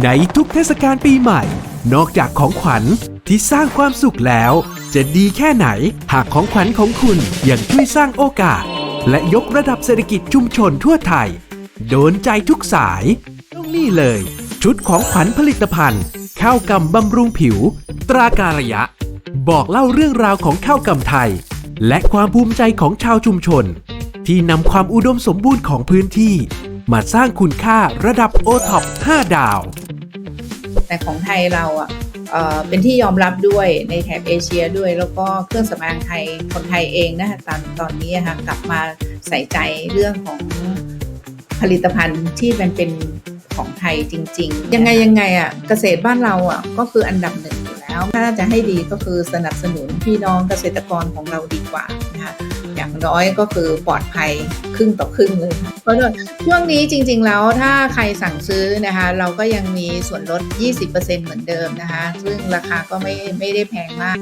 ในทุกเทศกาลปีใหม่ นอกจากของขวัญที่สร้างความสุขแล้ว จะดีแค่ไหน หากของขวัญของคุณยังช่วยสร้างโอกาส และยกระดับเศรษฐกิจชุมชนทั่วไทย โดนใจทุกสายต้องนี่เลย ชุดของขวัญผลิตภัณฑ์ ข้าวกำบำรุงผิว ตราการะยะ บอกเล่าเรื่องราวของข้าวกำไทย และความภูมิใจของชาวชุมชน ที่นำความอุดมสมบูรณ์ของพื้นที่ มาสร้างคุณค่าระดับโอท็อป5ดาว แต่ของไทยเราอะเอ่อเป็นที่ยอมรับด้วยในแถบเอเชียด้วย แล้วก็เครื่องสำอางไทยคนไทยเองนะคะตอนตอนนี้อะค่ะกลับมาใส่ใจเรื่องของผลิตภัณฑ์ที่มันเป็นของไทยจริง ๆ ยังไงยังไงอะเกษตรบ้านเราอะก็คืออันดับหนึ่งอยู่แล้ว ถ้าจะให้ดีก็คือสนับสนุนพี่น้องเกษตรกรของเราดีกว่านะคะ อย่างน้อยก็คือปลอดภัยครึ่งต่อครึ่งเลยเพราะช่วงนี้จริง ๆ แล้วถ้าใครสั่งซื้อนะคะ เราก็ยังมีส่วนลด 20%เหมือนเดิมนะคะ ซึ่งราคาก็ไม่ไม่ได้แพงมาก